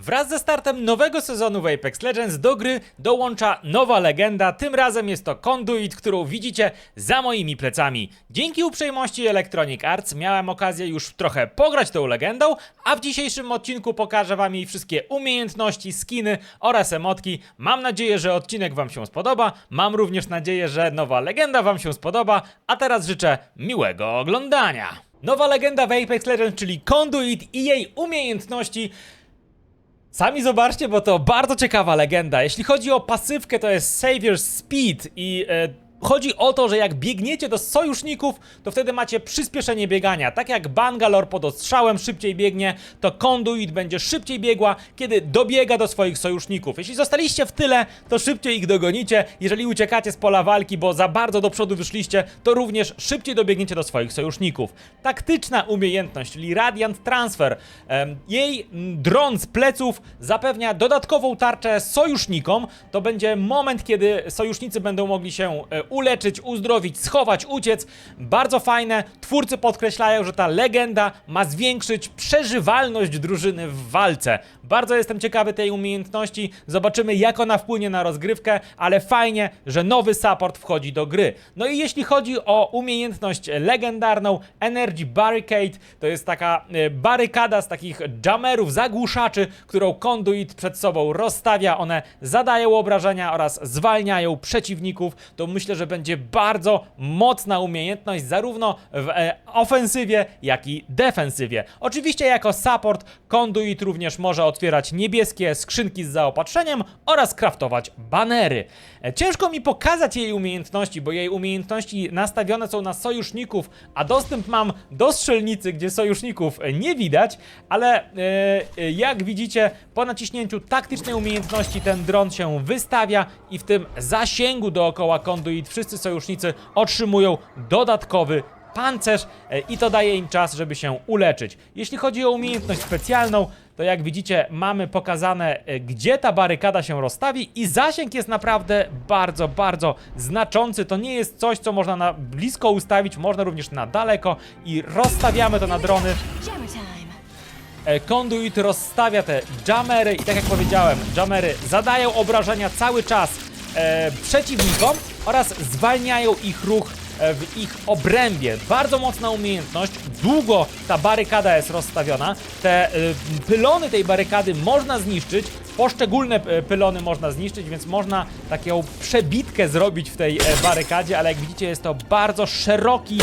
Wraz ze startem nowego sezonu w Apex Legends do gry dołącza nowa legenda. Tym razem jest to Conduit, którą widzicie za moimi plecami. Dzięki uprzejmości Electronic Arts miałem okazję już trochę pograć tą legendą, a w dzisiejszym odcinku pokażę wam jej wszystkie umiejętności, skiny oraz emotki. Mam nadzieję, że odcinek wam się spodoba. Mam również nadzieję, że nowa legenda wam się spodoba. A teraz życzę miłego oglądania. Nowa legenda w Apex Legends, czyli Conduit i jej umiejętności Sami zobaczcie, bo to bardzo ciekawa legenda. Jeśli chodzi o pasywkę, to jest Savior's Speed i e, chodzi o to, że jak biegniecie do sojuszników, to wtedy macie przyspieszenie biegania. Tak jak Bangalore pod ostrzałem szybciej biegnie, to Conduit będzie szybciej biegła, kiedy dobiega do swoich sojuszników. Jeśli zostaliście w tyle, to szybciej ich dogonicie. Jeżeli uciekacie z pola walki, bo za bardzo do przodu wyszliście, to również szybciej dobiegniecie do swoich sojuszników. Taktyczna umiejętność, czyli Radiant Transfer. Jej dron z pleców zapewnia dodatkową tarczę sojusznikom. To będzie moment, kiedy sojusznicy będą mogli się e, uleczyć, uzdrowić, schować, uciec. Bardzo fajne. Twórcy podkreślają, że ta legenda ma zwiększyć przeżywalność drużyny w walce. Bardzo jestem ciekawy tej umiejętności. Zobaczymy, jak ona wpłynie na rozgrywkę, ale fajnie, że nowy support wchodzi do gry. No i jeśli chodzi o umiejętność legendarną Energy Barricade, to jest taka e, barykada z takich jammerów, zagłuszaczy, którą Conduit przed sobą rozstawia. One zadają obrażenia oraz zwalniają przeciwników. To myślę, że będzie bardzo mocna umiejętność zarówno w e, ofensywie, jak i defensywie. Oczywiście jako support Conduit również może otwierać niebieskie skrzynki z zaopatrzeniem oraz kraftować banery. E, Ciężko mi pokazać jej umiejętności, bo jej umiejętności nastawione są na sojuszników, a dostęp mam do strzelnicy, gdzie sojuszników nie widać, ale e, e, jak widzicie, po naciśnięciu taktycznej umiejętności ten dron się wystawia i w tym zasięgu dookoła Conduit wszyscy sojusznicy otrzymują dodatkowy pancerz e, i to daje im czas, żeby się uleczyć. Jeśli chodzi o umiejętność specjalną, to jak widzicie mamy pokazane e, gdzie ta barykada się rozstawi i zasięg jest naprawdę bardzo, bardzo znaczący. To nie jest coś, co można na blisko ustawić, można również na daleko i rozstawiamy to na drony. Time. E, Conduit rozstawia te jamery i tak jak powiedziałem, jamery zadają obrażenia cały czas e, przeciwnikom oraz zwalniają ich ruch e, w ich obrębie. Bardzo mocna umiejętność, długo ta barykada jest rozstawiona. Te e, pylony tej barykady można zniszczyć, poszczególne e, pylony można zniszczyć, więc można taką przebitkę zrobić w tej barykadzie, ale jak widzicie jest to bardzo szeroki,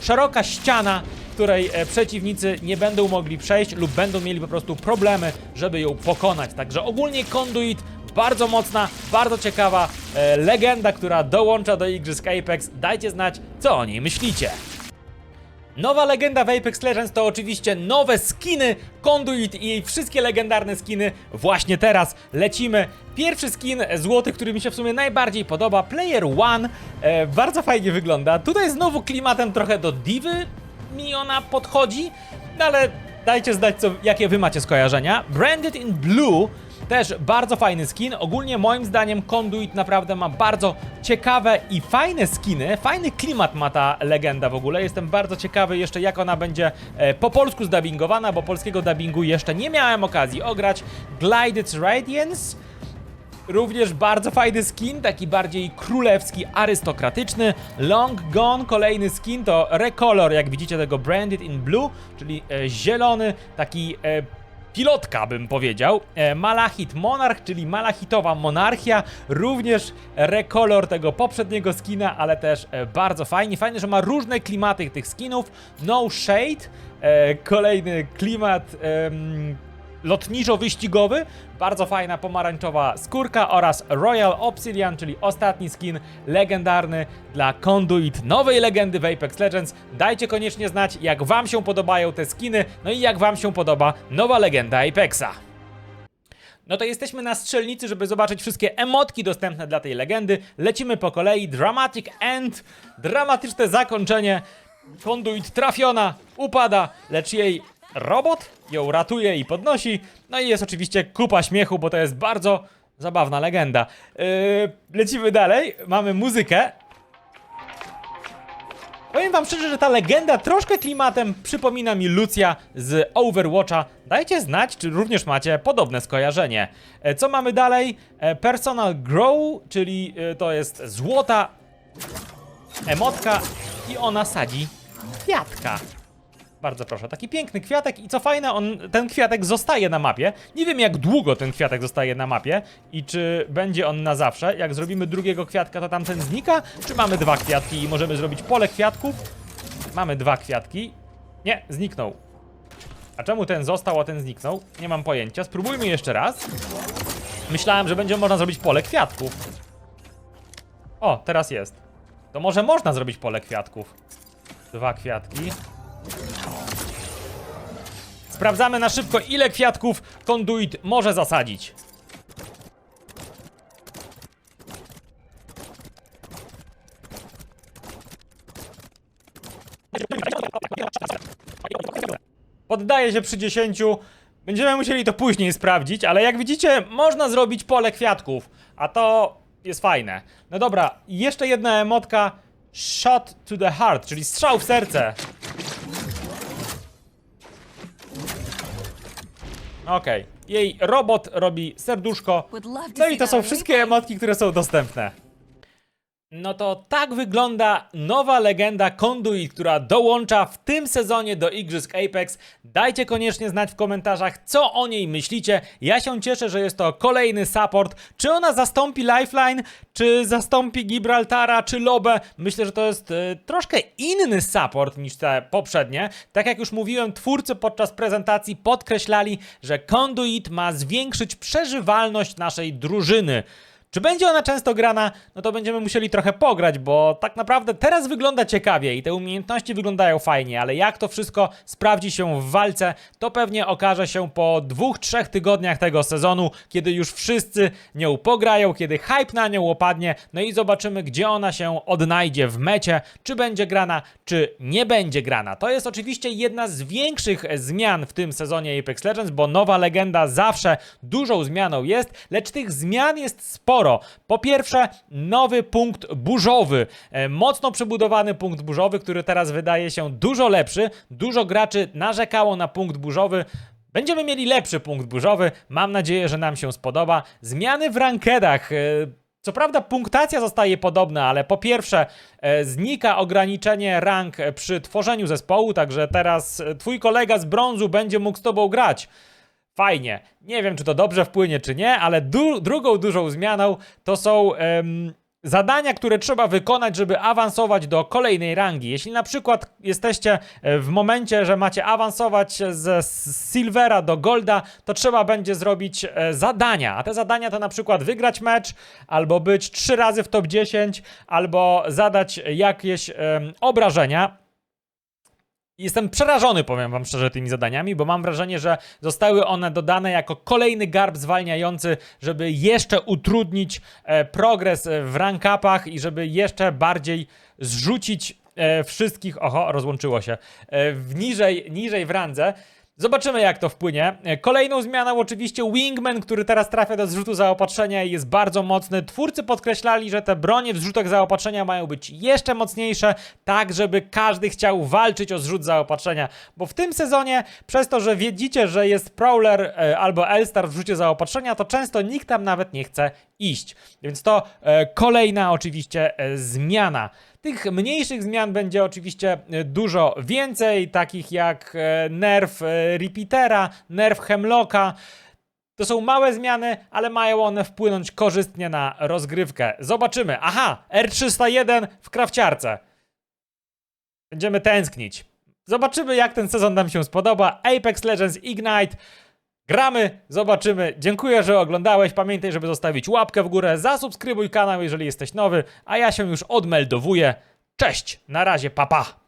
szeroka ściana, której przeciwnicy nie będą mogli przejść lub będą mieli po prostu problemy, żeby ją pokonać. Także ogólnie Conduit bardzo mocna, bardzo ciekawa e, legenda, która dołącza do Igrzysk Apex. Dajcie znać, co o niej myślicie. Nowa legenda w Apex Legends to oczywiście nowe skiny Conduit i jej wszystkie legendarne skiny właśnie teraz lecimy. Pierwszy skin złoty, który mi się w sumie najbardziej podoba, Player One, e, bardzo fajnie wygląda. Tutaj znowu klimatem trochę do Divy mi ona podchodzi, no ale dajcie znać, co, jakie wy macie skojarzenia. Branded in Blue, też bardzo fajny skin. Ogólnie moim zdaniem Conduit naprawdę ma bardzo ciekawe i fajne skiny. Fajny klimat ma ta legenda w ogóle. Jestem bardzo ciekawy jeszcze jak ona będzie e, po polsku zdubbingowana, bo polskiego dubbingu jeszcze nie miałem okazji ograć. Glided Radiance. Również bardzo fajny skin, taki bardziej królewski, arystokratyczny. Long Gone, kolejny skin to Recolor, jak widzicie tego Branded in Blue, czyli e, zielony, taki e, pilotka bym powiedział. E, Malachit Monarch, czyli malachitowa monarchia, również rekolor tego poprzedniego skina, ale też e, bardzo fajnie. Fajnie, że ma różne klimaty tych skinów. No Shade, e, kolejny klimat lotniczo-wyścigowy, bardzo fajna pomarańczowa skórka oraz Royal Obsidian, czyli ostatni skin legendarny dla Conduit, nowej legendy w Apex Legends. Dajcie koniecznie znać, jak wam się podobają te skiny, no i jak wam się podoba nowa legenda Apexa. No to jesteśmy na strzelnicy, żeby zobaczyć wszystkie emotki dostępne dla tej legendy. Lecimy po kolei. Dramatic End, dramatyczne zakończenie. Conduit trafiona, upada, lecz jej robot ją ratuje i podnosi. No i jest oczywiście kupa śmiechu, bo to jest bardzo zabawna legenda. Yy, lecimy dalej. Mamy muzykę. Powiem wam szczerze, że ta legenda troszkę klimatem przypomina mi Lucia z Overwatcha. Dajcie znać, czy również macie podobne skojarzenie. E, Co mamy dalej? E, Personal Grow, czyli e, to jest złota emotka i ona sadzi kwiatka. Bardzo proszę, taki piękny kwiatek i co fajne, on, ten kwiatek zostaje na mapie. Nie wiem jak długo ten kwiatek zostaje na mapie i czy będzie on na zawsze. Jak zrobimy drugiego kwiatka, to tamten znika, czy mamy dwa kwiatki i możemy zrobić pole kwiatków? Mamy dwa kwiatki. Nie, zniknął. A czemu ten został, a ten zniknął? Nie mam pojęcia. Spróbujmy jeszcze raz. Myślałem, że będzie można zrobić pole kwiatków. O, teraz jest. To może można zrobić pole kwiatków. Dwa kwiatki. Sprawdzamy na szybko, ile kwiatków konduit może zasadzić. Poddaję się przy 10. Będziemy musieli to później sprawdzić, ale jak widzicie, można zrobić pole kwiatków, a to jest fajne. No dobra, jeszcze jedna emotka. Shot to the heart, czyli strzał w serce. Okej. Jej robot robi serduszko. No i to są wszystkie emotki, które są dostępne. No to tak wygląda nowa legenda Conduit, która dołącza w tym sezonie do Igrzysk Apex. Dajcie koniecznie znać w komentarzach, co o niej myślicie. Ja się cieszę, że jest to kolejny support. Czy ona zastąpi Lifeline, czy zastąpi Gibraltara, czy Lobę? Myślę, że to jest e, troszkę inny support niż te poprzednie. Tak jak już mówiłem, twórcy podczas prezentacji podkreślali, że Conduit ma zwiększyć przeżywalność naszej drużyny. Czy będzie ona często grana? No to będziemy musieli trochę pograć, bo tak naprawdę teraz wygląda ciekawie i te umiejętności wyglądają fajnie, ale jak to wszystko sprawdzi się w walce, to pewnie okaże się po dwóch, trzech tygodniach tego sezonu, kiedy już wszyscy nią pograją, kiedy hype na nią opadnie, no i zobaczymy, gdzie ona się odnajdzie w mecie, czy będzie grana, czy nie będzie grana. To jest oczywiście jedna z większych zmian w tym sezonie Apex Legends, bo nowa legenda zawsze dużą zmianą jest, lecz tych zmian jest sporo. Po pierwsze, nowy punkt burzowy, e, mocno przebudowany punkt burzowy, który teraz wydaje się dużo lepszy. Dużo graczy narzekało na punkt burzowy. Będziemy mieli lepszy punkt burzowy. Mam nadzieję, że nam się spodoba. Zmiany w rankedach. e, Co prawda punktacja zostaje podobna, ale po pierwsze e, znika ograniczenie rank przy tworzeniu zespołu, także teraz e, twój kolega z brązu będzie mógł z tobą grać. Fajnie. Nie wiem, czy to dobrze wpłynie, czy nie, ale du drugą dużą zmianą to są em, zadania, które trzeba wykonać, żeby awansować do kolejnej rangi. Jeśli na przykład jesteście e, w momencie, że macie awansować s- Silvera do Golda, to trzeba będzie zrobić e, zadania. A te zadania to na przykład wygrać mecz, albo być trzy razy w top 10, albo zadać jakieś obrażenia. Jestem przerażony, powiem wam szczerze, tymi zadaniami, bo mam wrażenie, że zostały one dodane jako kolejny garb zwalniający, żeby jeszcze utrudnić e, progres e, w rank-upach i żeby jeszcze bardziej zrzucić e, wszystkich, oho, rozłączyło się, e, w niżej, niżej w randze. Zobaczymy, jak to wpłynie. E, Kolejną zmianą oczywiście Wingman, który teraz trafia do zrzutu zaopatrzenia i jest bardzo mocny. Twórcy podkreślali, że te bronie w zrzutach zaopatrzenia mają być jeszcze mocniejsze, tak żeby każdy chciał walczyć o zrzut zaopatrzenia. Bo w tym sezonie, przez to, że wiedzicie, że jest Prowler e, albo Elstar w rzucie zaopatrzenia, to często nikt tam nawet nie chce iść. Więc to e, kolejna oczywiście e, zmiana. Tych mniejszych zmian będzie oczywiście e, dużo więcej, takich jak nerf e, Repeatera, nerf Hemlocka. To są małe zmiany, ale mają one wpłynąć korzystnie na rozgrywkę. Zobaczymy. Aha, R301 w krawciarce. Będziemy tęsknić. Zobaczymy, jak ten sezon nam się spodoba. Apex Legends Ignite. Gramy, zobaczymy. Dziękuję, że oglądałeś. Pamiętaj, żeby zostawić łapkę w górę, zasubskrybuj kanał, jeżeli jesteś nowy, a ja się już odmeldowuję. Cześć, na razie, papa. Pa.